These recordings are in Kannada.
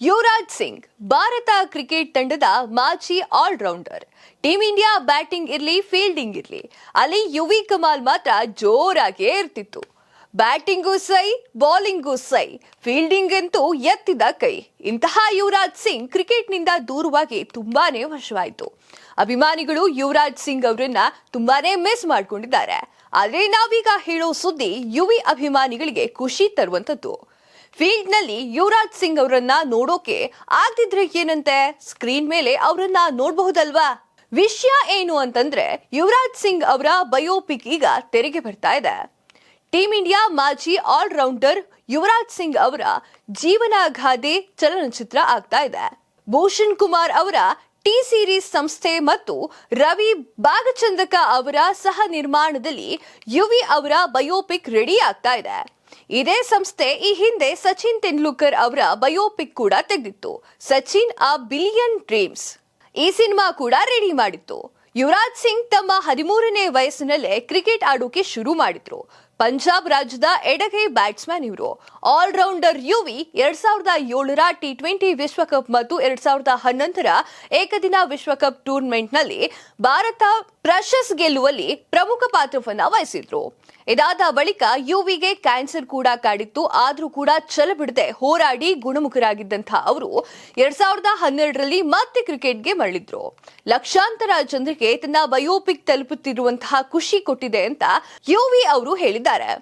ಯುವರಾಜ್ ಸಿಂಗ್, ಭಾರತ ಕ್ರಿಕೆಟ್ ತಂಡದ ಮಾಜಿ ಆಲ್ರೌಂಡರ್. ಟೀಂ ಇಂಡಿಯಾ ಬ್ಯಾಟಿಂಗ್ ಇರಲಿ, ಫೀಲ್ಡಿಂಗ್ ಇರಲಿ, ಅಲ್ಲಿ ಯುವಿ ಕಮಾಲ್ ಮಾತ್ರ ಜೋರಾಗೇ ಇರ್ತಿತ್ತು ಬ್ಯಾಟಿಂಗೂ ಸೈ, ಬೌಲಿಂಗೂ ಸೈ, ಫೀಲ್ಡಿಂಗ್ ಅಂತೂ ಎತ್ತಿದ ಕೈ. ಇಂತಹ ಯುವರಾಜ್ ಸಿಂಗ್ ಕ್ರಿಕೆಟ್ನಿಂದ ದೂರವಾಗಿ ತುಂಬಾನೇ ವರ್ಷವಾಯಿತು ಅಭಿಮಾನಿಗಳು ಯುವರಾಜ್ ಸಿಂಗ್ ಅವರನ್ನ ತುಂಬಾನೇ ಮಿಸ್ ಮಾಡ್ಕೊಂಡಿದ್ದಾರೆ. ಆದರೆ ನಾವೀಗ ಹೇಳೋ ಸುದ್ದಿ ಯುವಿ ಅಭಿಮಾನಿಗಳಿಗೆ ಖುಷಿ ತರುವಂತದ್ದು ಫೀಲ್ಡ್ನಲ್ಲಿ ಯುವರಾಜ್ ಸಿಂಗ್ ಅವರನ್ನ ನೋಡೋಕೆ ಆಗ್ತಿದ್ರೆ ಏನಂತೆ? ಸ್ಕ್ರೀನ್ ಮೇಲೆ ಅವರನ್ನ ನೋಡಬಹುದಲ್ವಾ? ವಿಷಯ ಏನು ಅಂತಂದ್ರೆ, ಯುವರಾಜ್ ಸಿಂಗ್ ಅವರ ಬಯೋಪಿಕ್ ಈಗ ತೆರೆಗೆ ಬರ್ತಾ ಇದೆ. ಟೀಮ್ ಇಂಡಿಯಾ ಮಾಜಿ ಆಲ್ರೌಂಡರ್ ಯುವರಾಜ್ ಸಿಂಗ್ ಅವರ ಜೀವನ ಗಾದೆ ಚಲನಚಿತ್ರ ಆಗ್ತಾ ಇದೆ. ಭೂಷಣ್ ಕುಮಾರ್ ಅವರ ಟಿ ಸೀರೀಸ್ ಸಂಸ್ಥೆ ಮತ್ತು ರವಿ ಬಾಗಚಂದಕ ಅವರ ಸಹ ನಿರ್ಮಾಣದಲ್ಲಿ ಯುವಿ ಅವರ ಬಯೋಪಿಕ್ ರೆಡಿ ಆಗ್ತಾ ಇದೆ. ಇದೇ ಸಂಸ್ಥೆ ಈ ಹಿಂದೆ ಸಚಿನ್ ತೆಂಡೂಲ್ಕರ್ ಅವರ ಬಯೋಪಿಕ್ ಕೂಡ ತೆಗೆದಿತ್ತು. ಸಚಿನ್, ಆ ಬಿಲಿಯನ್ ಡ್ರೀಮ್ಸ್. ಈ ಸಿನಿಮಾ ಕೂಡ ರೆಡಿ ಮಾಡಿತ್ತು. ಯುವರಾಜ್ ಸಿಂಗ್ ತಮ್ಮ ಹದಿಮೂರನೇ ವಯಸ್ಸಿನಲ್ಲೇ ಕ್ರಿಕೆಟ್ ಆಡೋಕೆ ಶುರು ಮಾಡಿದ್ರು. ಪಂಜಾಬ್ ರಾಜ್ಯದ ಎಡಗೈ ಬ್ಯಾಟ್ಸ್ಮನ್ ಇವರು. ಆಲ್ರೌಂಡರ್ ಯುವಿ ಎರಡ್ ಸಾವಿರದ ಏಳರ ಟಿ ಟ್ವೆಂಟಿ ವಿಶ್ವಕಪ್ ಮತ್ತು ಎರಡ್ ಸಾವಿರದ ಹನ್ನೊಂದರ ಏಕದಿನ ವಿಶ್ವಕಪ್ ಟೂರ್ನಮೆಂಟ್ನಲ್ಲಿ ಭಾರತ ಪ್ರಶಸ್ ಗೆಲ್ಲುವಲ್ಲಿ ಪ್ರಮುಖ ಪಾತ್ರವನ್ನ ವಹಿಸಿದ್ರು. ಇದಾದ ಬಳಿಕ ಯುವಿಗೆ ಕ್ಯಾನ್ಸರ್ ಕೂಡ ಕಾಡಿತ್ತು. ಆದರೂ ಕೂಡ ಛಲ ಬಿಡದೆ ಹೋರಾಡಿ ಗುಣಮುಖರಾಗಿದ್ದಂತಹ ಅವರು ಎರಡ್ ಸಾವಿರದ ಹನ್ನೆರಡರಲ್ಲಿ ಮತ್ತೆ ಕ್ರಿಕೆಟ್ಗೆ ಮರಳಿದ್ರು. ಲಕ್ಷಾಂತರ ಜನರಿಗೆ ತನ್ನ ಬಯೋಪಿಕ್ ತಲುಪುತ್ತಿರುವಂತಹ ಖುಷಿ ಕೊಟ್ಟಿದೆ ಅಂತ ಯುವಿ ಅವರು ಹೇಳಿದ್ದಾರೆ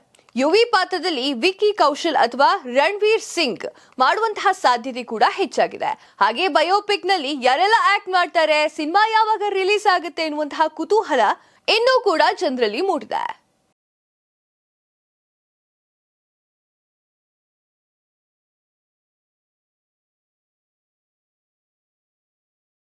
ಯುವಿ ಪಾತ್ರದಲ್ಲಿ ವಿಕಿ ಕೌಶಲ್ ಅಥವಾ ರಣವೀರ್ ಸಿಂಗ್ ಮಾಡುವಂತಹ ಸಾಧ್ಯತೆ ಕೂಡ ಹೆಚ್ಚಾಗಿದೆ. ಹಾಗೆ ಬಯೋಪಿಕ್ನಲ್ಲಿ ಯಾರೆಲ್ಲ ಆಕ್ಟ್ ಮಾಡ್ತಾರೆ, ಸಿನಿಮಾ ಯಾವಾಗ ರಿಲೀಸ್ ಆಗುತ್ತೆ ಎನ್ನುವಂತಹ ಕುತೂಹಲ ಇನ್ನೂ ಕೂಡ ಜನರಲ್ಲಿ ಮೂಡಿದೆ.